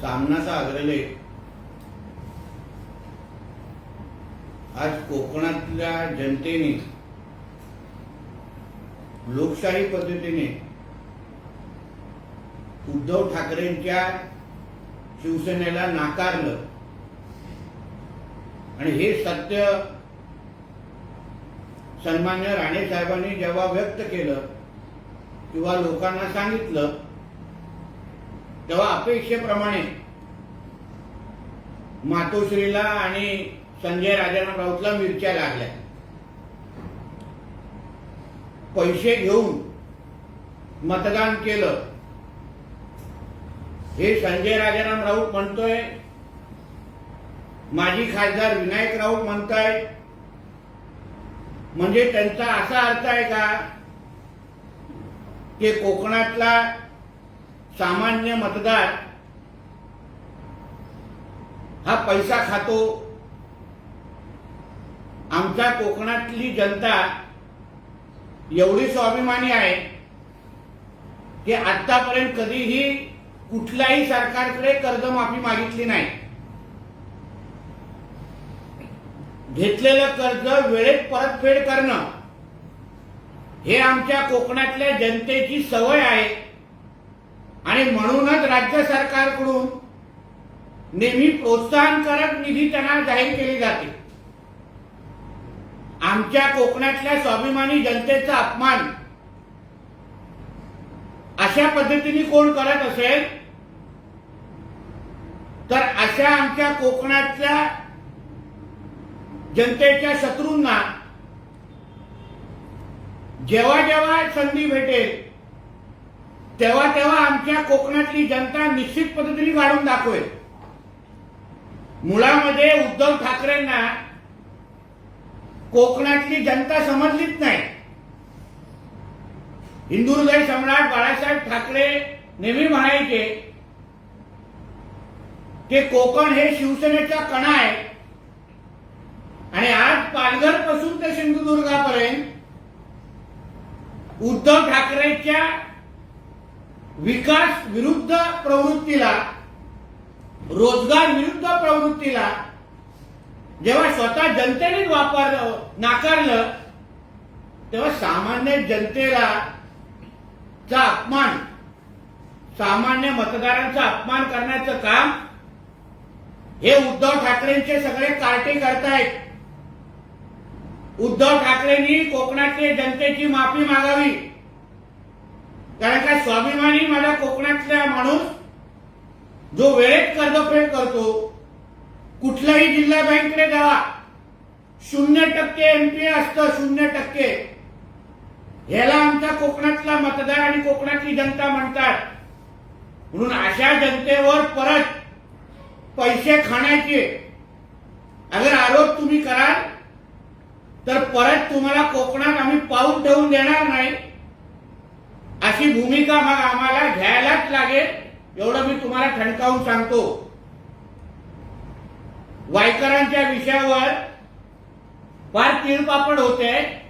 सामनाचा अग्रलेख आज कोकणातल्या जनतेने लोकशाही पद्धतीने उद्धव ठाकरेंच्या शिवसेनेला नाकारलं. आणि हे सत्य सन्मान्य राणे साहेबांनी जेव्हा व्यक्त केलं किंवा लोकांना सांगितलं तेव्हा अपेक्षेप्रमाणे मातोश्रीला आणि संजय राजाराम राऊतला मिरच्या लागल्या पैसे घेऊन मतदान केलं हे संजय राजाराम राऊत म्हणतोय माजी खासदार विनायक राऊत म्हणतायत म्हणजे त्यांचा असा अर्थ आहे का की कोकणातला सामान्य मतदार हा पैसा खातो. आमच्या कोकणातली जनता एवढी स्वाभिमानी आहे की आतापर्यंत कधीही कुठल्याही सरकारकडे कर्जमाफी मागितली नाही. घेतलेलं कर्ज वेळेत परतफेड करणं हे आमच्या कोकणातल्या जनतेची सवय आहे. आणि म्हणूनच राज्य सरकारकडून नेहमी प्रोत्साहनकारक निधी त्यांना जाहीर केली जाते. आमच्या कोकणातल्या स्वाभिमानी जनतेचा अपमान अशा पद्धतीने कोण करत असेल? तर अशा आमच्या कोकणातल्या जनतेच्या शत्रूंना जेव्हा जेव्हा संधी भेटेल तेव्हा तेव्हा आमच्या कोकणातली जनता निश्चित पद्धतीने काढून दाखवेल. मुळामध्ये उद्धव ठाकरेंना कोकणातली जनता समजलीच नाही. हिंदू हृदय सम्राट बाळासाहेब ठाकरे नेहमी म्हणायचे की कोकण हे शिवसेनेचा कणा आहे. आणि आज पालघरपासून ते सिंधुदुर्गापर्यंत उद्धव ठाकरेच्या विकास विरुद्ध प्रवृत्तीला रोजगार विरुद्ध प्रवृत्तीला जेव्हा स्वतः जनतेने वापर नाकारलं तेव्हा सामान्य जनतेला चा अपमान सामान्य मतदारांचा अपमान करण्याचं काम हे उद्धव ठाकरेंचे सगळे कार्टे करतायत. उद्धव ठाकरेंनी कोकणातील जनतेची माफी मागावी. कारण का स्वाभिमानी माझ्या कोकणातला माणूस जो वेळेत कर्जफेड करतो कुठलाही जिल्हा बँकेकडे जावा. शून्य टक्के एमपीए असतं शून्य टक्के. ह्याला आमचा कोकणातला मतदार आणि कोकणातली जनता म्हणतात. म्हणून अशा जनतेवर परत पैसे खाण्याचे अगर आरोप तुम्ही कराल तर परत तुम्हाला कोकणात आम्ही पाऊल ठेवून देणार नाही. अशी भूमिका मग आम्हाला घ्यायलाच लागेल. एवढं मी तुम्हाला ठणकावून सांगतो. वायकरांच्या विषयावर फार तिळपापड होते.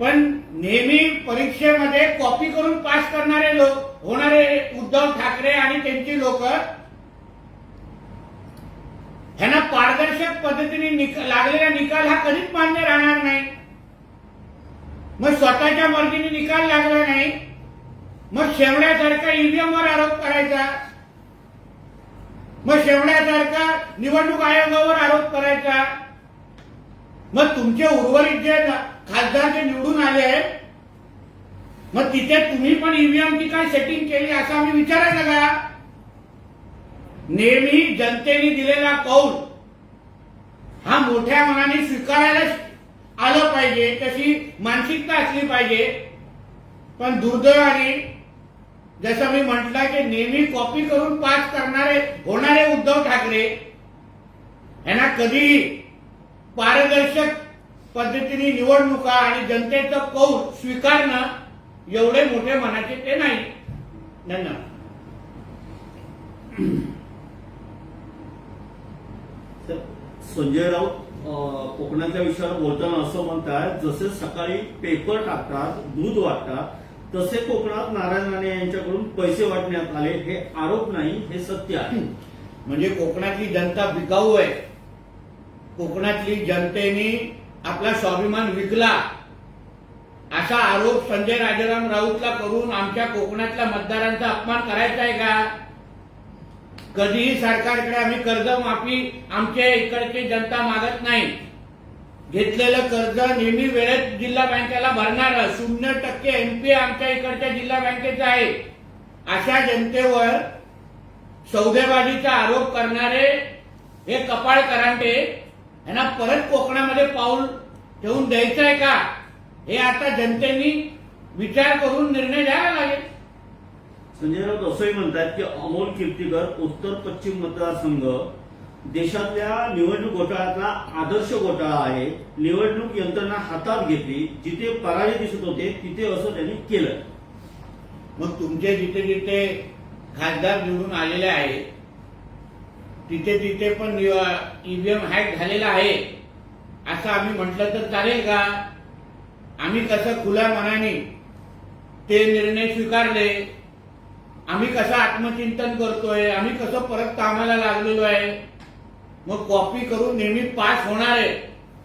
पण नेहमी परीक्षेमध्ये कॉपी करून पास करणारे लोक होणारे उद्धव ठाकरे आणि त्यांची लोक ह्यांना पारदर्शक पद्धतीने निक- लागलेला निकाल हा कधीच मान्य राहणार नाही. मग स्वतःच्या मर्जीने निकाल लागला नाही. मग शेवड्यासारखा ईव्हीएम वर आरोप करायचा. मग शेवड्यासारखा निवडणूक आयोगावर आरोप करायचा. मग तुमचे उर्वरित जे खासदार जे निवडून आले आहेत मग तिथे तुम्ही पण ईव्हीएमची काय सेटिंग केली असं आम्ही विचारायचं का? नेहमी जनतेने दिलेला कौल हा मोठ्या मनाने स्वीकारायला आलं पाहिजे तशी मानसिकता असली पाहिजे. पण दुर्दैवाने जसं मी म्हटलं की नेहमी कॉपी करून पास करणारे होणारे उद्धव ठाकरे यांना कधीही पारदर्शक पद्धतीने निवडणुका आणि जनतेचं कौल स्वीकारणं एवढे मोठे मनाचे ते नाही. धन्यवाद. संजय राऊत कोकणातल्या विषयावर बोलताना असं म्हणतात जसे सकाळी पेपर टाकतात दूध वाटतात तसे कोकणात नारायण राणे यांच्याकडून पैसे वाटण्यात आले हे आरोप नाही हे सत्य आहे. म्हणजे कोकणातली जनता बिकाऊ आहे. कोकणातली जनतेने आपला स्वाभिमान विकला. असा आरोप संजय राजाराम राऊतला करून आमच्या कोकणातल्या मतदारांचा अपमान करायचा आहे का? कधीही सरकारकडे आम्ही कर्ज माफी आमच्या इकडची जनता मागत नाही. घेतलेलं कर्ज नेहमी वेळेत जिल्हा बँकेला भरणार. शून्य टक्के एमपी आमच्या इकडच्या जिल्हा बँकेचं आहे. अशा जनतेवर सौदेबाजीचा आरोप करणारे हे कपाळ करांटे यांना परत कोकणामध्ये पाऊल ठेवून द्यायचं आहे का? हे आता जनतेनी विचार करून निर्णय घ्यावा लागेल. संजय राऊत असंही म्हणतात की अमोल कीर्तीकर उत्तर पश्चिम मतदारसंघ देशातल्या निवडणूक घोटाळ्यातला आदर्श घोटाळा आहे. निवडणूक यंत्रणा हातात घेतली. जिथे पराजय दिसत होते तिथे असं त्यांनी केलं. मग तुमचे जिथे जिथे खासदार निवडून आलेले आहे तिथे तिथे पण ईव्हीएम हॅक झालेला आहे. असं आम्ही म्हटलं तर चालेल का? आम्ही कसं खुल्या मनाने ते निर्णय स्वीकारले आम्ही कसं आत्मचिंतन करतोय? आम्ही कसं परत कामाला लागलेलो आहे? मग कॉपी करून नेहमी पास होणार आहे.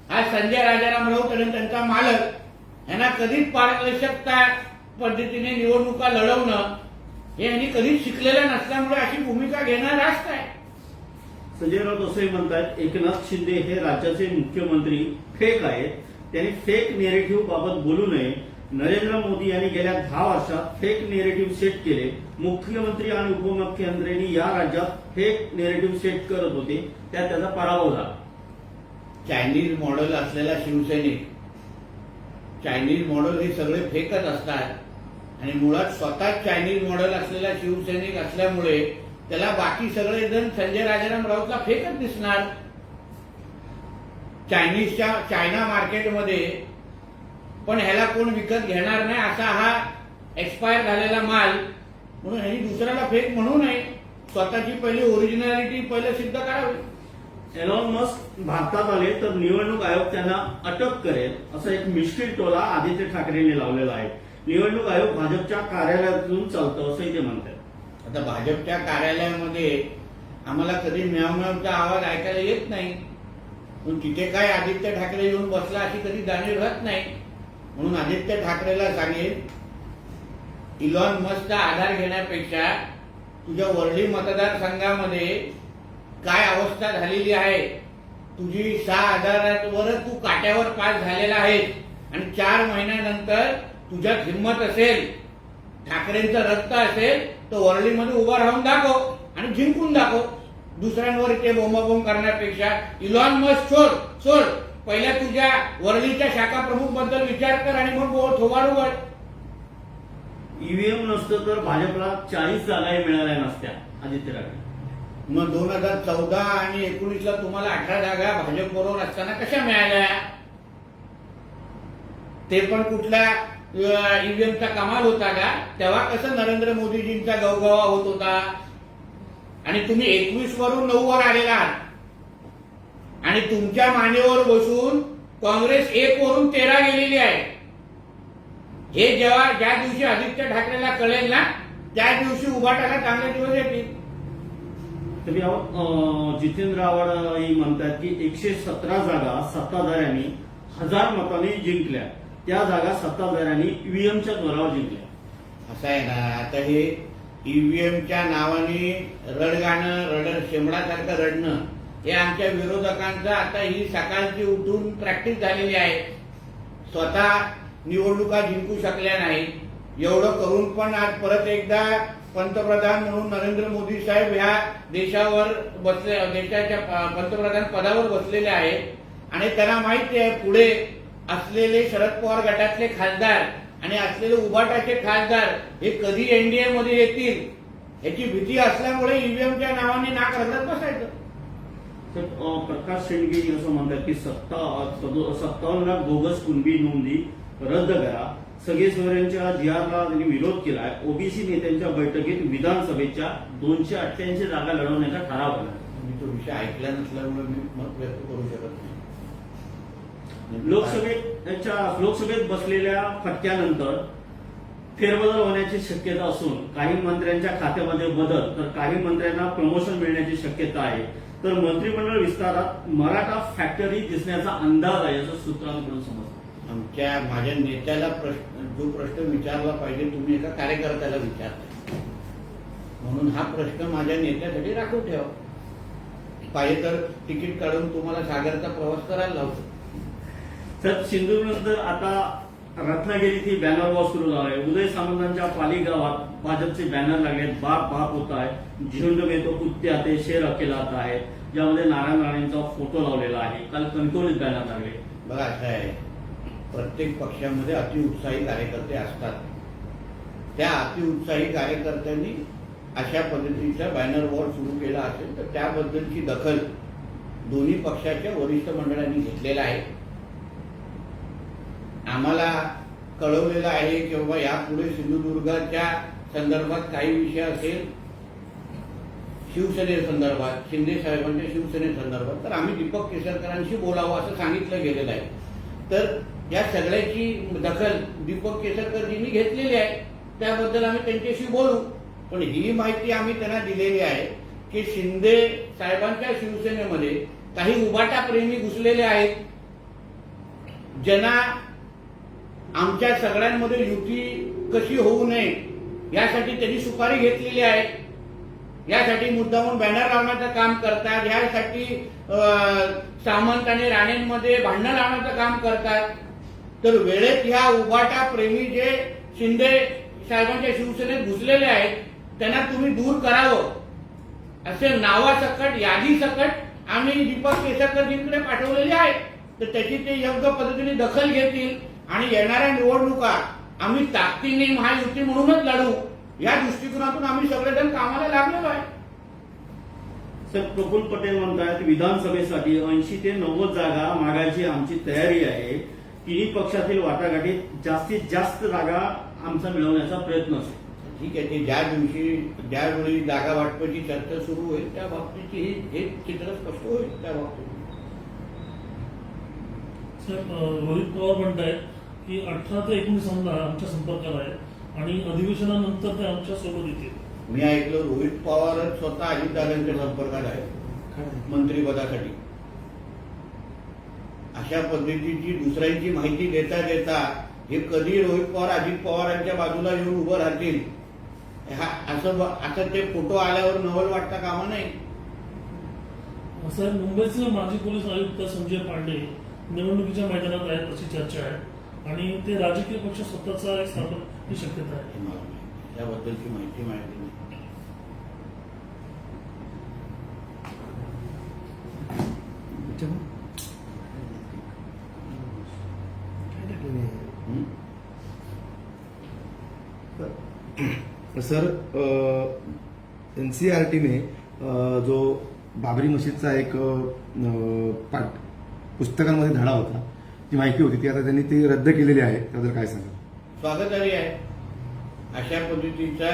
हा संजय राजाराम राऊत आणि त्यांचा मालक यांना कधीच पारदर्शकता पद्धतीने निवडणुका लढवणं हे यांनी कधीच शिकलेलं नसल्यामुळे अशी भूमिका घेणं रास्त आहे. संजय राऊत असंही म्हणतात एकनाथ शिंदे हे राज्याचे मुख्यमंत्री फेक आहेत. त्यांनी फेक नेरेटिव्ह बाबत बोलू नये. नरेंद्र मोदी यांनी गेल्या दहा वर्षात फेक नेरेटिव्ह सेट केले. मुख्यमंत्री आणि उपमुख्यमंत्र्यांनी या राज्यात फेक नेरेटिव्ह सेट करत होते. त्यात त्याचा पराभव झाला. चायनीज मॉडेल असलेला शिवसैनिक चायनीज मॉडेल हे सगळे फेकच असतात. आणि मुळात स्वतः चायनीज मॉडेल असलेला शिवसैनिक असल्यामुळे त्याला बाकी सगळे जण संजय राजाराम राऊतला फेकच दिसणार. चायनीजच्या चायना मार्केटमध्ये पण ह्याला कोण विकत घेणार नाही असा हा एक्सपायर झालेला माल. म्हणून ह्यांनी दुसऱ्याला फेक म्हणू नये. स्वतःची पहिली ओरिजिनॅलिटी पहिलं सिद्ध करावी. एलॉन मस्क भारतात आले तर निवडणूक आयोग त्यांना अटक करेल असं एक मिश्किल टोला आदित्य ठाकरेंनी लावलेला आहे. निवडणूक आयोग भाजपच्या कार्यालयातून चालतं असंही ते म्हणतात. आता भाजपच्या कार्यालयामध्ये आम्हाला कधी म्यावम्यावचा आवाज ऐकायला येत नाही. पण तिथे काय आदित्य ठाकरे येऊन बसला अशी कधी जाणीव राहत नाही. म्हणून आदित्य ठाकरेला सांगेल इलॉन मस्कचा आधार घेण्यापेक्षा तुझ्या वर्ली मतदारसंघामध्ये काय अवस्था झालेली आहे? तुझी सहा आधारावर तू काट्यावर पास झालेला आहेस आणि चार महिन्यानंतर तुझ्यात हिंमत असेल ठाकरेंचं रक्त असेल तर वर्लीमध्ये उभा राहून दाखव आणि जिंकून दाखव. दुसऱ्यांवर इथे बोंबाबोंब करण्यापेक्षा इलॉन मस्क सोड सोड पहिल्या तुझ्या वरळीच्या शाखा प्रमुखबद्दल विचार कर आणि मग बोल थोबाड उघड. ईव्हीएम नसतं तर भाजपला चाळीस जागाही मिळाल्या नसत्या आदित्य ठाकरे मग दोन हजार चौदा आणि एकोणीसला तुम्हाला अठरा जागा भाजप बरोबर असताना कशा मिळाल्या? ते पण कुठल्या ईव्हीएमचा कमाल होता का? तेव्हा कसं नरेंद्र मोदीजींचा गवगवा होत होता? आणि तुम्ही एकवीस वरून नऊ वर आलेला आहात. आणि तुमच्या मानेवर बसून काँग्रेस एक वरून तेरा गेलेली आहे. हे जेव्हा ज्या दिवशी आदित्य ठाकरेला कळेल ना त्या दिवशी उभाटाला चांगले दिवस येतील. तरी जितेंद्र आव्हाड ही म्हणतात की एकशे सतरा जागा सत्ताधाऱ्यांनी हजार मतांनी जिंकल्या. त्या जागा सत्ताधाऱ्यांनी ईव्हीएमच्या जोरावर जिंकल्या. असं आहे ना. आता हे ईव्हीएमच्या नावाने रडगाणं रड शेंबडासारखं रडणं हे आमच्या विरोधकांचं आता ही सकाळची उठून प्रॅक्टिस झालेली आहे. स्वतः निवडणुका जिंकू शकल्या नाही एवढं करून पण आज परत एकदा पंतप्रधान म्हणून नरेंद्र मोदी साहेब ह्या देशावर बसले देशाच्या पंतप्रधान पदावर बसलेले आहेत. आणि त्यांना माहिती आहे पुढे असलेले शरद पवार गटातले खासदार आणि असलेले उभाटाचे खासदार हे कधी एनडीए मध्ये येतील? याची भीती असल्यामुळे ईव्हीएमच्या नावाने नाक रगडत बसायचं. तर प्रकाश शेंडगे असं म्हणतात की सत्ता सत्तावन्न बोगस कुणबी नोंदी रद्द करा. सगळे सोयऱ्यांच्या जीआरला त्यांनी विरोध केलाय. ओबीसी नेत्यांच्या बैठकीत विधानसभेच्या दोनशे अठ्ठ्याऐंशी जागा लढवण्याचा ठराव केला मी तो विषय ऐकला नसल्यामुळे मी मत व्यक्त करू शकत नाही. लोकसभेच्या लोकसभेत बसलेल्या फटक्यानंतर फेरबदल होण्याची शक्यता असून काही मंत्र्यांच्या खात्यामध्ये बदल तर काही मंत्र्यांना प्रमोशन मिळण्याची शक्यता आहे. तर मंत्रिमंडळ विस्तारात मराठा फॅक्टरी दिसण्याचा अंदाज आहे असं सूत्रांकडून समजतं. आमच्या माझ्या नेत्याला प्रश्न जो प्रश्न विचारला पाहिजे तुम्ही एका कार्यकर्त्याला विचारता म्हणून हा प्रश्न माझ्या नेत्यासाठी राखून ठेवा. पाहिजे तर तिकीट काढून तुम्हाला सागरचा प्रवास करायला लावतो. तर सिंधुदुर्ग आता रत्नागिरीची बॅनर वॉर सुरू झाला आहे उदय सामंतांच्या पालीगावात भाजपचे बॅनर लागले बाप बाप होत आहे. झुंड में तो कुत्ते आते शेर अकेला आता आहे. ज्यामध्ये नारायण राणेंचा फोटो लावलेला आहे. काल कणकवलीत बॅनर लागले. बघा असं आहे. प्रत्येक पक्षामध्ये अतिउत्साही कार्यकर्ते असतात. त्या अतिउत्साही कार्यकर्त्यांनी अशा पद्धतीचा बॅनर वॉर सुरू केला असेल तर त्याबद्दलची दखल दोन्ही पक्षाच्या वरिष्ठ मंडळांनी घेतलेला आहे. आम्हाला कळवलेलं आहे की बाबा यापुढे सिंधुदुर्गाच्या संदर्भात काही विषय असेल शिवसेनेसंदर्भात शिंदे साहेबांच्या शिवसेनेसंदर्भात तर आम्ही दीपक केसरकरांशी बोलावं असं सांगितलं गेलेलं आहे. तर या सगळ्याची दखल दीपक केसरकरजींनी घेतलेली आहे. त्याबद्दल आम्ही त्यांच्याशी बोलू. पण ही माहिती आम्ही त्यांना दिलेली आहे की शिंदे साहेबांच्या शिवसेनेमध्ये काही उबाटाप्रेमी घुसलेले आहेत. ज्यांना आमच्या सगळ्यांमध्ये युती कशी होऊ नये यासाठी त्यांनी सुपारी घेतलेली आहे. यासाठी मुद्दामून बॅनर लावण्याचं काम करतात. यासाठी सामंत आणि राणेंमध्ये भांडणं लावण्याचं काम करतात. तर वेळेत ह्या उबाटा प्रेमी जे शिंदे साहेबांच्या शिवसेनेत घुसलेले आहेत त्यांना तुम्ही दूर करावं. असे नावासकट यादी सकट आम्ही दीपक केसरकरजींकडे पाठवलेले आहे. तर त्याची ते योग्य पद्धतीने दखल घेतील. आणि येणाऱ्या निवडणुका आम्ही ताकदीने महायुती म्हणूनच लढू या दृष्टिकोनातून आम्ही सगळेजण कामाला लागलेलो आहे. सर प्रफुल्ल पटेल म्हणतात विधानसभेसाठी ऐंशी ते नव्वद जागा मागायची आमची तयारी आहे. तिन्ही पक्षातील वाटाघाटीत जास्तीत जास्त जागा आमचा मिळवण्याचा प्रयत्न असेल ठीक आहे ते ज्या दिवशी ज्यावेळी जागा वाटपाची चर्चा सुरू होईल त्या बाबतीची हे चित्र स्पष्ट होईल त्या बाबतीत. सर रोहित पवार म्हणतायत की अठरा ते एकोणीस आमदार आमच्या संपर्कात आहेत आणि अधिवेशनानंतर ते आमच्यासोबत येतील. मी ऐकलं रोहित पवारच स्वतः अजितदादांच्या संपर्कात आहे मंत्रिपदासाठी. अशा पद्धतीची दुसऱ्यांची माहिती देता देता हे कधी रोहित पवार अजित पवारांच्या बाजूला येऊन उभं राहतील हा असं आता ते फोटो आल्यावर नवल वाटता कामा नाही. सर मुंबईचे माजी पोलीस आयुक्त संजय पांडे निवडणुकीच्या मैदानात आहेत अशी चर्चा आहे. आणि ते राजकीय पक्ष स्वतःचा एक स्थापन ही शक्यता आहे मला माहिती. त्याबद्दलची माहिती माहिती नाही? सर एन सी आर टीने जो बाबरी मशीदचा एक पाठ पुस्तकांमध्ये धडा होता ती माहिती होती ती आता त्यांनी ती रद्द केलेली आहे. त्याबद्दल काय सांगा स्वागतारी आहे. अशा पद्धतीचा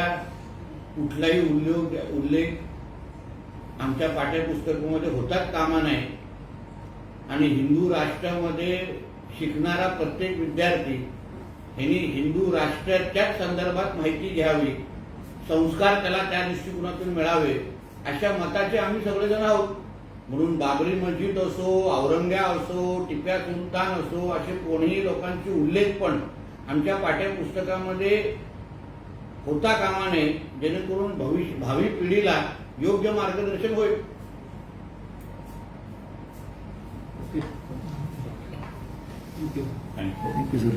कुठलाही उल्लेख उल्लेख आमच्या पाठ्यपुस्तकामध्ये होताच कामा नाही आणि हिंदू राष्ट्रामध्ये शिकणारा प्रत्येक विद्यार्थी यांनी हिंदू राष्ट्राच्याच संदर्भात माहिती घ्यावी संस्कार त्याला त्या दृष्टिकोनातून मिळावे अशा मताचे आम्ही सगळेजण आहोत. म्हणून बाबरी मस्जिद असो औरंग्या असो टिप्या सुलतान असो असे कोणीही लोकांचे उल्लेख पण आमच्या पाठ्यपुस्तकामध्ये होता कामा नये जेणेकरून भविष्य भावी पिढीला योग्य मार्गदर्शन होईल. Thank you sir